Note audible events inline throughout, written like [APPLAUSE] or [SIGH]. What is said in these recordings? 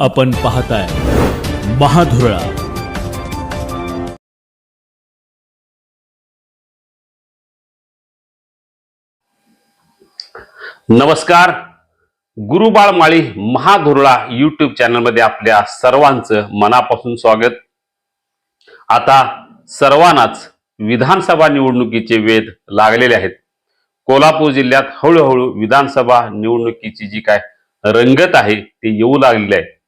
आपण पाहताय महाधुरळा. नमस्कार. गुरुबाळ माळी महाधुरळा युट्यूब चॅनलमध्ये आपल्या सर्वांचं मनापासून स्वागत. आता सर्वांनाच विधानसभा निवडणुकीचे वेध लागलेले आहेत. कोल्हापूर जिल्ह्यात हळूहळू विधानसभा निवडणुकीची जी काय रंगत आहे ती येऊ लागलेली आहे.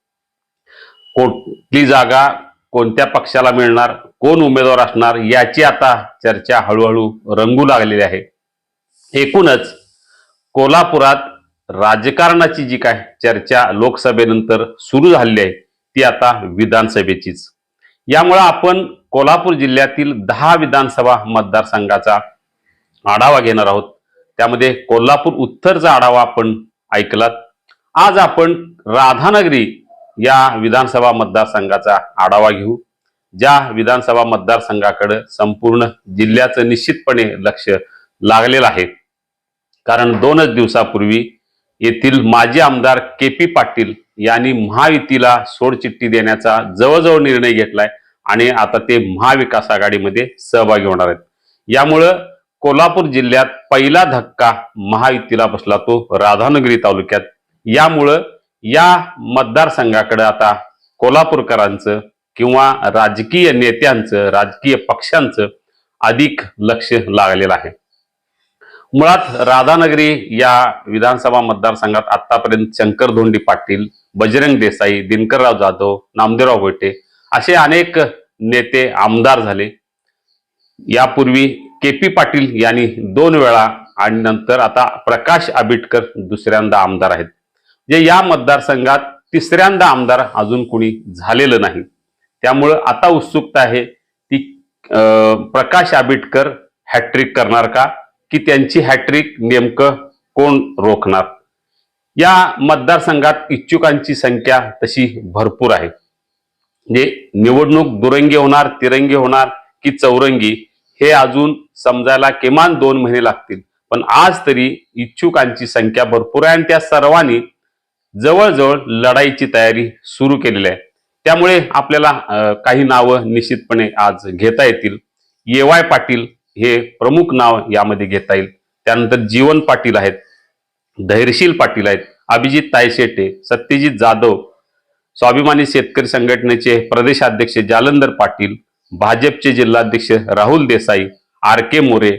कुठली जागा कोणत्या पक्षाला मिळणार कोण उमेदवार असणार याची आता चर्चा हळूहळू रंगू लागलेली आहे. एकूणच कोल्हापुरात राजकारणाची जी काय चर्चा लोकसभेनंतर सुरू झालेली आहे ती आता विधानसभेचीच. यामुळे आपण कोल्हापूर जिल्ह्यातील दहा विधानसभा मतदारसंघाचा आढावा घेणार आहोत. त्यामध्ये कोल्हापूर उत्तरचा आढावा आपण ऐकलात. आज आपण राधानगरी या विधानसभा मतदारसंघाचा आढावा घेऊ. ज्या विधानसभा मतदारसंघाकडे संपूर्ण जिल्ह्याचं निश्चितपणे लक्ष लागलेलं आहे. कारण दोनच दिवसापूर्वी येथील माजी आमदार के पी पाटील यांनी महायुतीला सोडचिठ्ठी देण्याचा जवळजवळ निर्णय घेतलाय आणि आता ते महाविकास आघाडीमध्ये सहभागी होणार आहेत. यामुळं कोल्हापूर जिल्ह्यात पहिला धक्का महायुतीला बसला तो राधानगरी तालुक्यात. यामुळं या मतदारसंघाकडे आता कोल्हापूरकरांचं किंवा राजकीय नेत्यांचं राजकीय पक्षांचं अधिक लक्ष लागलेलं आहे. मुळात राधानगरी या विधानसभा मतदारसंघात आतापर्यंत शंकर धोंडी पाटील बजरंग देसाई दिनकरराव जाधव नामदेवराव गोटे असे अनेक नेते आमदार झाले. यापूर्वी के पी पाटील यांनी दोन वेळा आणि नंतर आता प्रकाश आबिटकर दुसऱ्यांदा आमदार आहेत. जे या मतदारसंघात तिसऱ्यांदा आमदार अजून कुणी झालेलं नाही. त्यामुळं आता उत्सुकता आहे ती प्रकाश आबिटकर हॅट्रिक करणार का? की त्यांची हॅट्रिक नेमकं कोण रोखणार? या मतदारसंघात इच्छुकांची संख्या तशी भरपूर आहे. म्हणजे निवडणूक दुरंगी होणार तिरंगी होणार की चौरंगी हे अजून समजायला किमान दोन महिने लागतील. पण आज तरी इच्छुकांची संख्या भरपूर आहे आणि त्या सर्वांनी जवळजवळ लढाईची तयारी सुरू केलेली आहे. त्यामुळे आपल्याला काही नावं निश्चितपणे आज घेता येतील. ए वाय पाटील हे प्रमुख नाव यामध्ये घेता येईल. त्यानंतर जीवन पाटील आहेत धैर्यशील पाटील आहेत अभिजित तायशेटे सत्यजित जाधव स्वाभिमानी शेतकरी संघटनेचे प्रदेशाध्यक्ष जालंधर पाटील भाजपचे जिल्हाध्यक्ष राहुल देसाई आर के मोरे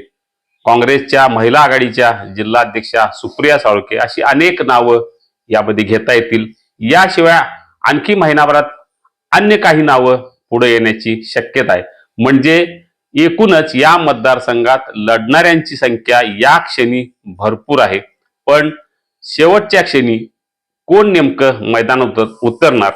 काँग्रेसच्या महिला आघाडीच्या जिल्हाध्यक्षा सुप्रिया साळुके अशी अनेक नावं यामध्ये घेता येतील. याशिवाय आणखी महिनाभरात अन्य काही नावं पुढे येण्याची शक्यता आहे. म्हणजे एकूणच या मतदारसंघात लढणाऱ्यांची संख्या या क्षणी भरपूर आहे. पण शेवटच्या क्षणी कोण नेमकं मैदानात उतरणार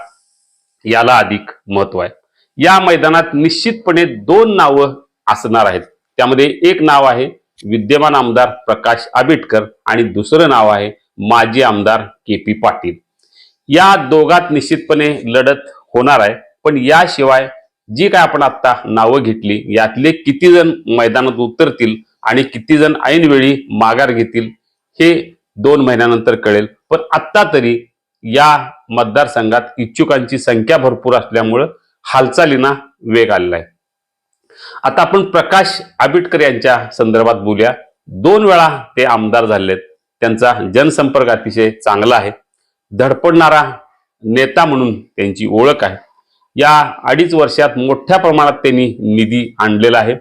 याला अधिक महत्त्व आहे. या मैदानात निश्चितपणे दोन नावं असणार आहेत. त्यामध्ये एक नाव आहे विद्यमान आमदार प्रकाश आबिटकर आणि दुसरं नाव आहे माजी आमदार के पी पाटील. या दोघात निश्चितपणे लढत होणार आहे. पण याशिवाय जी काय आपण आता नावं घेतली यातले किती जण मैदानात उतरतील आणि किती जण ऐनवेळी माघार घेतील हे दोन महिन्यानंतर कळेल. पण आत्ता तरी या मतदारसंघात इच्छुकांची संख्या भरपूर असल्यामुळं हालचालींना वेग आलेला आहे. आता आपण प्रकाश आबिटकर यांच्या संदर्भात बोलूया. दोन वेळा ते आमदार झालेत. त्यांचा जनसंपर्क अतिशय चांगला आहे. धडपडणारा नेता म्हणून त्यांची ओळख आहे. या अडीच वर्षात मोठ्या प्रमाणात त्यांनी निधी आणलेला आहे.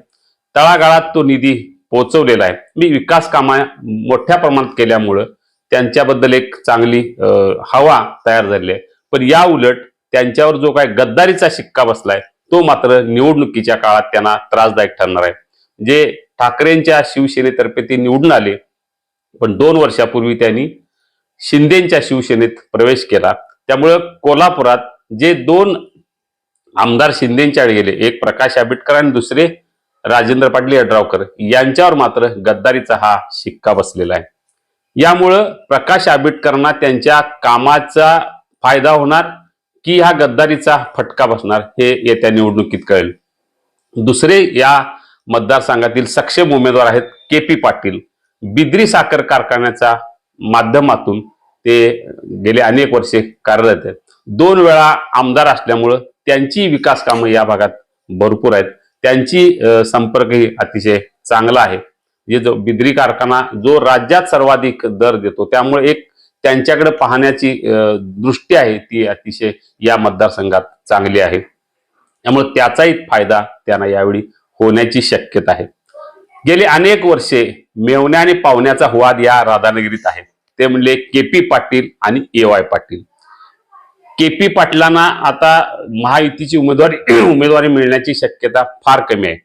तळागाळात तो निधी पोचवलेला आहे. मी विकास कामा मोठ्या प्रमाणात केल्यामुळं त्यांच्याबद्दल एक चांगली हवा तयार झाली आहे. पण या उलट त्यांच्यावर जो काय गद्दारीचा शिक्का बसलाय तो मात्र निवडणुकीच्या काळात त्यांना त्रासदायक ठरणार आहे. जे ठाकरेंच्या शिवसेनेतर्फे ते निवडून आले पण दोन वर्षापूर्वी त्यांनी शिंदेच्या शिवसेनेत प्रवेश केला. त्यामुळं कोल्हापुरात जे दोन आमदार शिंदेच्या गेले एक प्रकाश आंबेडकर आणि दुसरे राजेंद्र पाटील यड्रावकर यांच्यावर मात्र गद्दारीचा हा शिक्का बसलेला आहे. यामुळं प्रकाश आंबेडकरांना त्यांच्या कामाचा फायदा होणार की हा गद्दारीचा फटका बसणार हे येत्या निवडणुकीत कळेल. दुसरे या मतदारसंघातील सक्षम उमेदवार आहेत के पी पाटील. बिद्री साखर कारखान्याच्या माध्यमातून ते गेले अनेक वर्षे कार्यरत आहेत. दोन वेळा आमदार असल्यामुळं त्यांची विकास कामं या भागात भरपूर आहेत. त्यांची संपर्कही अतिशय चांगला आहे. जे जो बिद्री कारखाना जो राज्यात सर्वाधिक दर देतो त्यामुळे एक त्यांच्याकडे पाहण्याची दृष्टी आहे ती अतिशय या मतदारसंघात चांगली आहे. त्यामुळे त्याचाही फायदा त्यांना यावेळी होण्याची शक्यता आहे. गेली अनेक वर्षे मेवण्या आणि पाहुण्याचा वाद या राधानगरीत आहे. ते म्हणले के पी पाटील आणि A Y Patil. K P पाटलांना आता महायुतीची उमेदवारी [CLEARS THROAT] उमेदवारी मिळण्याची शक्यता फार कमी आहे.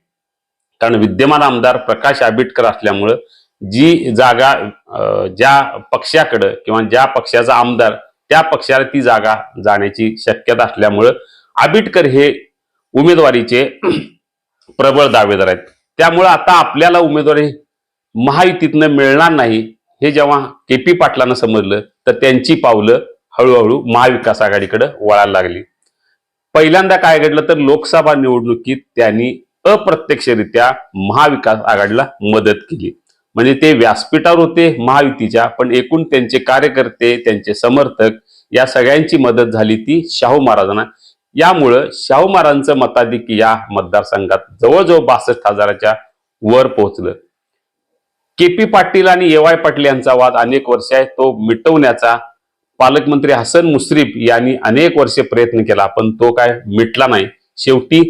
कारण विद्यमान आमदार प्रकाश आंबेडकर असल्यामुळं जी जागा ज्या पक्षाकडं किंवा ज्या पक्षाचा आमदार त्या पक्षाला ती जागा जाण्याची शक्यता असल्यामुळं आंबेडकर हे उमेदवारीचे [CLEARS THROAT] प्रबळ दावेदार आहेत. त्यामुळं आता आपल्याला उमेदवारी महायुतीतनं मिळणार नाही. हे जेव्हा के पी पाटलांना समजलं तर त्यांची पावलं हळूहळू महाविकास आघाडीकडे वळायला लागली. पहिल्यांदा काय घडलं तर लोकसभा निवडणुकीत त्यांनी अप्रत्यक्षरित्या महाविकास आघाडीला मदत केली. म्हणजे ते व्यासपीठावर होते महायुतीच्या पण एकूण त्यांचे कार्यकर्ते त्यांचे समर्थक या सगळ्यांची मदत झाली ती शाहू महाराजांना. यामुळं शाहू महाराजांचं मताधिक या मतदारसंघात जवळजवळ बासष्ट हजाराच्या वर पोहोचलं. के पी पाटील आणि ए वाय पाटील यांचा वाद अनेक वर्ष आहे. तो मिटवण्याचा पालकमंत्री हसन मुश्रीफ यांनी अनेक वर्षे प्रयत्न केला पण तो काय मिटला नाही. शेवटी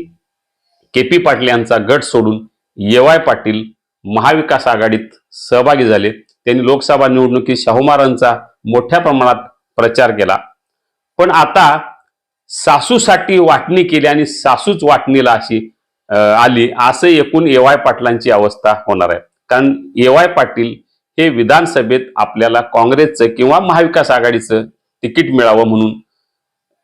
के पी पाटील यांचा गट सोडून ए वाय पाटील महाविकास आघाडीत सहभागी झाले. त्यांनी लोकसभा निवडणुकीत शाहू महाराजांचा मोठ्या प्रमाणात प्रचार केला. पण आता सासूसाठी वाटणी केली आणि सासूच वाटणीला अशी आली. असं एकूण ए वाय पाटलांची अवस्था होणार आहे. कारण ए वाय पाटील हे विधानसभेत आपल्याला काँग्रेसचं किंवा महाविकास आघाडीचं तिकीट मिळावं म्हणून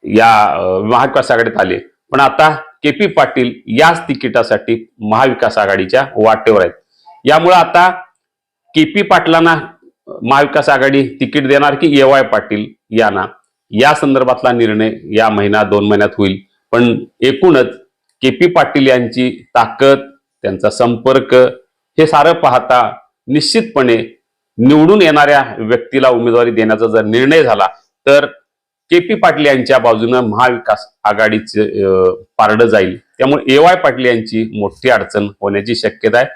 या महाविकास आघाडीत आले. पण आता के पी पाटील याच तिकिटासाठी महाविकास आघाडीच्या वाटेवर आहेत. यामुळे आता के पी पाटलांना महाविकास आघाडी तिकीट देणार की ए वाय पाटील यांना? या संदर्भातला निर्णय या महिना दोन महिन्यात होईल. पण एकूणच के पी पाटील यांची ताकद त्यांचा संपर्क हे सारं पाहता निश्चितपणे निवडून येणाऱ्या व्यक्तीला उमेदवारी देण्याचा जर निर्णय झाला तर के पी पाटील यांच्या बाजूनं महाविकास आघाडीचे पारडं जाईल. त्यामुळे ए वाय पाटील यांची मोठी अडचण होण्याची शक्यता आहे.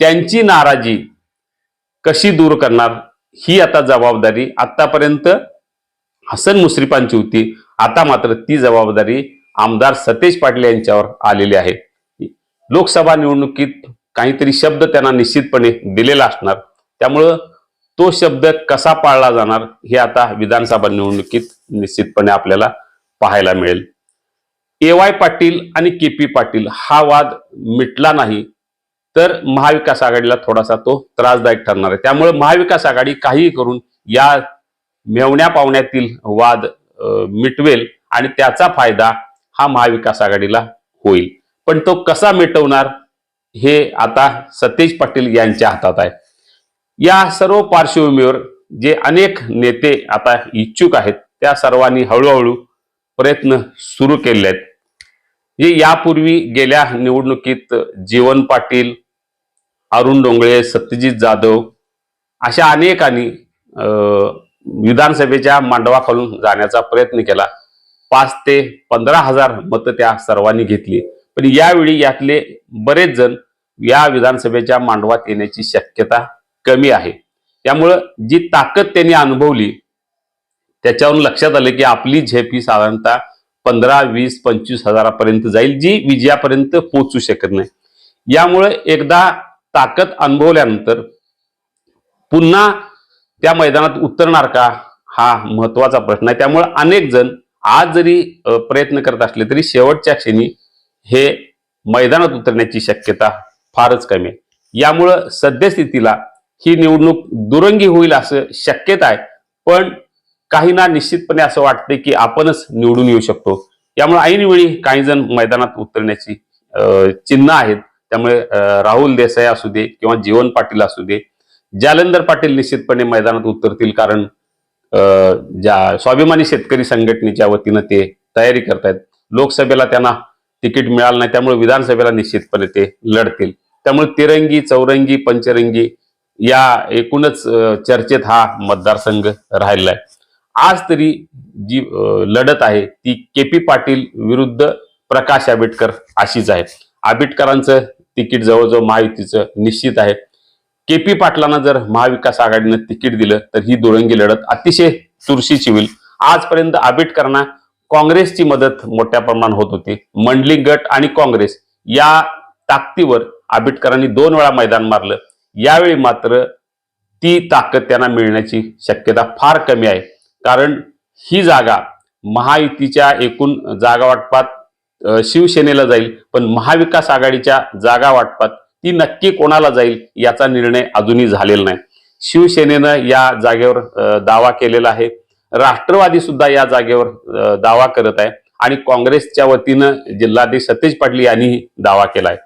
त्यांची नाराजी कशी दूर करणार ही आता जबाबदारी आतापर्यंत हसन मुश्रीफांची होती. आता मात्र ती जबाबदारी आमदार सतेज पाटील यांच्यावर आलेली आहे. लोकसभा निवडणुकीत काहीतरी शब्द त्यांना निश्चितपणे दिलेला असणार. त्यामुळं तो शब्द कसा पाळला जाणार हे आता विधानसभा निवडणुकीत निश्चितपणे आपल्याला पाहायला मिळेल. ए वाय पाटील आणि के पी पाटील हा वाद मिटला नाही तर महाविकास आघाडीला थोडासा तो त्रासदायक ठरणार आहे. त्यामुळे महाविकास आघाडी काहीही करून या मेवण्या पावण्यातील वाद मिटवेल आणि त्याचा फायदा हा महाविकास आघाडीला होईल. पण तो कसा मिटवणार हे आता सतेज पाटील यांच्या हातात आहे. या सर्व पार्श्वभूमीवर जे अनेक नेते आता इच्छुक आहेत त्या सर्वांनी हळूहळू प्रयत्न सुरू केले आहेत. जे यापूर्वी गेल्या निवडणुकीत जीवन पाटील अरुण डोंगळे सत्यजित जाधव अशा अनेकांनी विधानसभेच्या मांडवाखालून जाण्याचा प्रयत्न केला. पाच ते पंधरा हजार मतं त्या सर्वांनी घेतली. पण यावेळी यातले बरेच जण या विधानसभेच्या मांडवात येण्याची शक्यता कमी आहे. त्यामुळं जी ताकद त्यांनी अनुभवली त्याच्यावरून लक्षात आलं की आपली झेप ही साधारणतः पंधरा वीस पंचवीस हजारापर्यंत जाईल जी विजयापर्यंत पोहोचू शकत नाही. यामुळे एकदा ताकद अनुभवल्यानंतर पुन्हा त्या मैदानात उतरणार का हा महत्त्वाचा प्रश्न आहे. त्यामुळे अनेक जण आज जरी प्रयत्न करत असले तरी शेवटच्या क्षणी हे मैदानात उतरण्याची शक्यता फारच कमी आहे. यामुळं सद्यस्थितीला ही निवडणूक दुरंगी होईल असं शक्यता आहे. पण काहींना निश्चितपणे असं वाटते की आपणच निवडून येऊ शकतो. यामुळे ऐनवेळी काही जण मैदानात उतरण्याची चिन्ह आहेत. त्यामुळे राहुल देसाई असू दे किंवा जीवन पाटील असू दे जालंधर पाटील निश्चितपणे मैदानात उतरतील कारण ज्या स्वाभिमानी शेतकरी संघटनेच्या वतीनं ते तयारी करतायत. लोकसभेला त्यांना तिकीट मिळालं नाही त्यामुळे विधानसभेला निश्चितपणे ते लढतील. त्यामुळे तिरंगी चौरंगी पंचरंगी या एकूणच चर्चेत हा मतदारसंघ राहिलेला आहे. आज तरी जी लढत आहे ती के पी पाटील विरुद्ध प्रकाश आंबेडकर अशीच आहे. आंबेडकरांचं तिकीट जवळजवळ महायुतीचं निश्चित आहे. के पी पाटलांना जर महाविकास आघाडीनं तिकीट दिलं तर ही दुरंगी लढत अतिशय चुरशीची होईल. आजपर्यंत आंबेडकरांना काँग्रेसची मदत मोठ्या प्रमाणात होत होती. मंडली गट आणि काँग्रेस या ताकदीवर आंबेडकरांनी दोन वेळा मैदान मारलं. यावेळी मात्र ती ताकद त्यांना मिळण्याची शक्यता फार कमी आहे. कारण ही जागा महायुतीच्या एकूण जागा वाटपात शिवसेनेला जाईल पण महाविकास आघाडीच्या जागा वाटपात ती नक्की कोणाला जाईल याचा निर्णय अजूनही झालेला नाही. शिवसेनेनं या जागेवर दावा केलेला आहे. राष्ट्रवादी सुद्धा या जागेवर दावा करत आहे आणि काँग्रेसच्या वतीनं जिल्हाधीश सतेज पाटील यांनीही दावा केला आहे.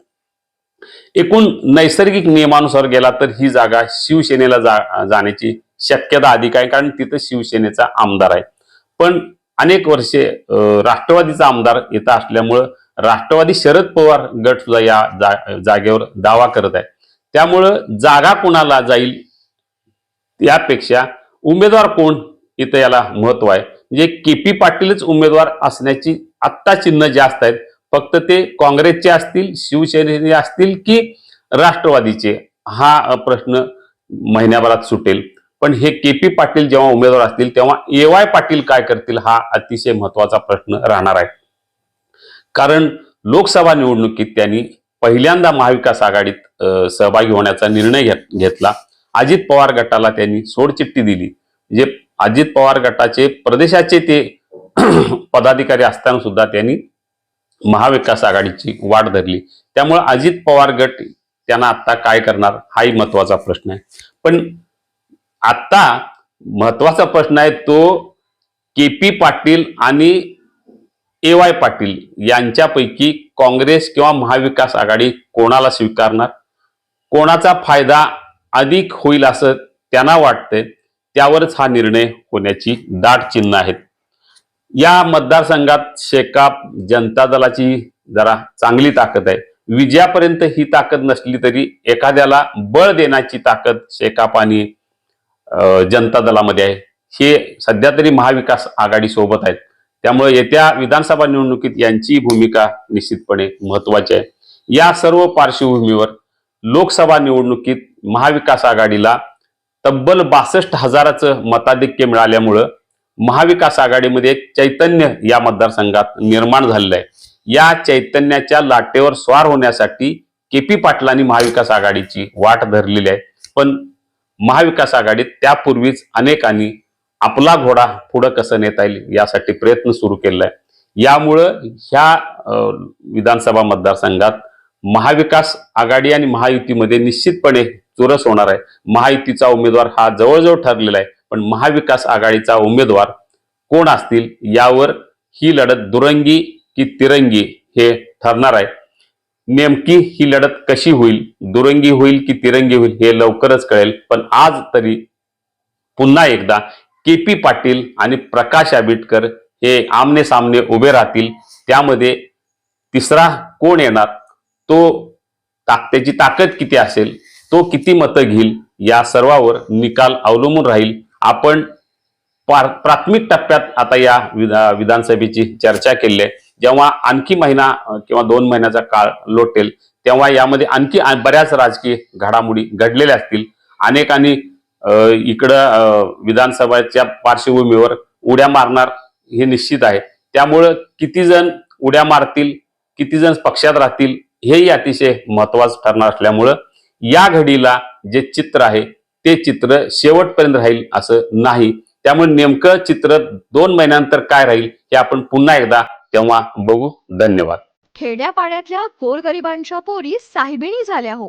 एकूण नैसर्गिक नियमानुसार गेला तर ही जागा शिवसेनेला जा जाण्याची शक्यता अधिक आहे कारण तिथं शिवसेनेचा आमदार आहे. पण अनेक वर्षे राष्ट्रवादीचा आमदार इथं असल्यामुळं राष्ट्रवादी शरद पवार गट सुद्धा या जा- जागेवर दावा करत आहे त्यामुळं जागा कोणाला जाईल यापेक्षा उमेदवार कोण इथं याला महत्त्व आहे. म्हणजे के पी पाटीलच उमेदवार असण्याची आत्ता चिन्ह जास्त आहेत. फक्त ते काँग्रेसचे असतील शिवसेनेचे असतील की राष्ट्रवादीचे हा प्रश्न महिन्याभरात सुटेल. पण हे के पी पाटील जेव्हा उमेदवार असतील तेव्हा ए वाय पाटील काय करतील हा अतिशय महत्त्वाचा प्रश्न राहणार आहे. कारण लोकसभा निवडणुकीत त्यांनी पहिल्यांदा महाविकास आघाडीत सहभागी होण्याचा निर्णय घेत- घेतला. अजित पवार गटाला त्यांनी सोडचिठ्ठी दिली. जे अजित पवार गटाचे प्रदेशाचे ते [CLEARS THROAT] पदाधिकारी असताना सुद्धा त्यांनी महाविकास आघाडीची वाट धरली. त्यामुळे अजित पवार गट त्यांना आता काय करणार हाही महत्त्वाचा प्रश्न आहे. पण आता महत्त्वाचा प्रश्न आहे तो के पी पाटील आणि ए वाय पाटील यांच्यापैकी काँग्रेस किंवा महाविकास आघाडी कोणाला स्वीकारणार? कोणाचा फायदा अधिक होईल असं त्यांना वाटतंय? त्यावरच हा निर्णय होण्याची दाट चिन्ह आहेत. या मतदारसंघात शेकाप जनता दलाची जरा चांगली ताकद आहे. विजयापर्यंत ही ताकद नसली तरी एखाद्याला बळ देण्याची ताकद शेकाप आणि जनता दलामध्ये आहे. हे सध्या तरी महाविकास आघाडी सोबत आहेत. त्यामुळे येत्या विधानसभा निवडणुकीत यांची भूमिका निश्चितपणे महत्वाची आहे. या सर्व पार्श्वभूमीवर लोकसभा निवडणुकीत महाविकास आघाडीला तब्बल बासष्ट हजाराचं मताधिक्य मिळाल्यामुळं महाविकास आघाडीमध्ये एक चैतन्य या मतदारसंघात निर्माण झालेलं आहे. या चैतन्याच्या लाटेवर स्वार होण्यासाठी के पी पाटलांनी महाविकास आघाडीची वाट धरलेली आहे. पण महाविकास आघाडीत त्यापूर्वीच अनेकांनी आपला घोडा पुढं कसं नेता येईल यासाठी प्रयत्न सुरू केलेला आहे यामुळं ह्या विधानसभा मतदारसंघात महाविकास आघाडी आणि महायुतीमध्ये निश्चितपणे चुरस होणार आहे. महायुतीचा उमेदवार हा जवळजवळ ठरलेला आहे पण महाविकास आघाडीचा उमेदवार कोण असतील यावर ही लढत दुरंगी की तिरंगी हे ठरणार आहे. नेमकी ही लढत कशी होईल दुरंगी होईल की तिरंगी होईल हे लवकरच कळेल पण आज तरी पुन्हा एकदा के पी पाटील आणि प्रकाश आंबेडकर हे आमने सामने उभे राहतील. त्यामध्ये तिसरा कोण येणार? तो ताक त्याची ताकद किती असेल? तो किती मतं घेईल? या सर्वावर निकाल अवलंबून राहील. आपण पार- प्राथमिक टप्प्यात आता या विधा- विधानसभेची चर्चा केली आहे. जेव्हा आणखी महिना किंवा दोन महिन्याचा काळ लोटेल तेव्हा यामध्ये आणखी बऱ्याच राजकीय घडामोडी घडलेल्या असतील. अनेकांनी इकडं विधानसभाच्या विधानसभेच्या पार्श्वभूमीवर उड्या मारणार हे निश्चित आहे. त्यामुळं किती जण उड्या मारतील किती जण पक्षात राहतील हेही अतिशय महत्वाचं ठरणार असल्यामुळं या घडीला जे चित्र आहे ते चित्र शेवटपर्यंत राहील असं नाही. त्यामुळे नेमकं चित्र दोन महिन्यानंतर काय राहील हे आपण पुन्हा एकदा तेव्हा बघू. धन्यवाद. खेड्यापाड्यातल्या गोरगरिबांच्या पोरी साहेबिणी झाल्या हो.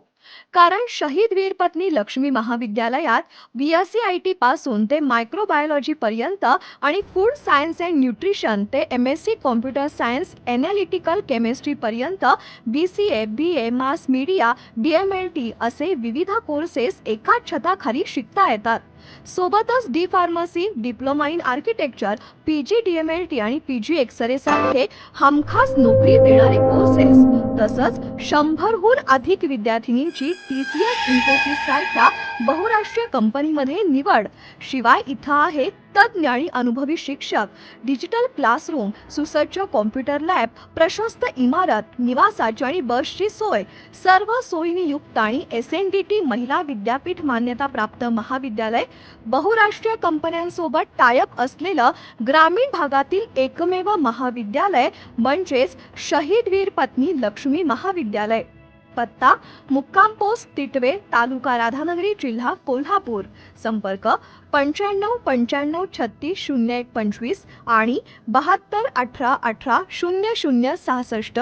कारण शहीद वीर पत्नी लक्ष्मी महाविद्यालयात B S C I T पासून ते मायक्रोबायोलॉजी पर्यंत आणि फूड सायन्स अँड न्यूट्रिशन ते M S C computer science analytical chemistry पर्यंत B C A B A mass media D M L T असे विविध कोर्सेस एकाच छताखाली शिकता येतात. सोबतच D pharmacy diploma in architecture P G D M L T आणि पी जी एक्सरे सारखे हमखास नोकरी देणारे कोर्सेस तसंच शंभरहून अधिक विद्यार्थिनींची टी सी एस इन्फोसिस सारख्या बहुराष्ट्रीय कंपनीमध्ये निवड. शिवाय इथं आहे तज्ज्ञ आणि अनुभवी शिक्षक. डिजिटल क्लासरूम सुसज्ज कॉम्प्युटर लॅब प्रशस्त इमारत निवासाची आणि बसची सोय. सर्व सोयींनी युक्त आणि एस एन डी टी महिला विद्यापीठ मान्यता प्राप्त महाविद्यालय बहुराष्ट्रीय कंपन्यांसोबत टायअप असलेलं ग्रामीण भागातील एकमेव महाविद्यालय म्हणजेच शहीद वीर पत्नी लक्ष्मी महाविद्यालय. पत्ता मुक्काम पोस्ट तिटवे तालुका राधानगरी जिल्हा कोल्हापूर. संपर्क पंच्याण्णव पंच्याण्णव छत्तीस शून्य एक पंचवीस आणि बहात्तर अठरा अठरा शून्य शून्य सहासष्ट.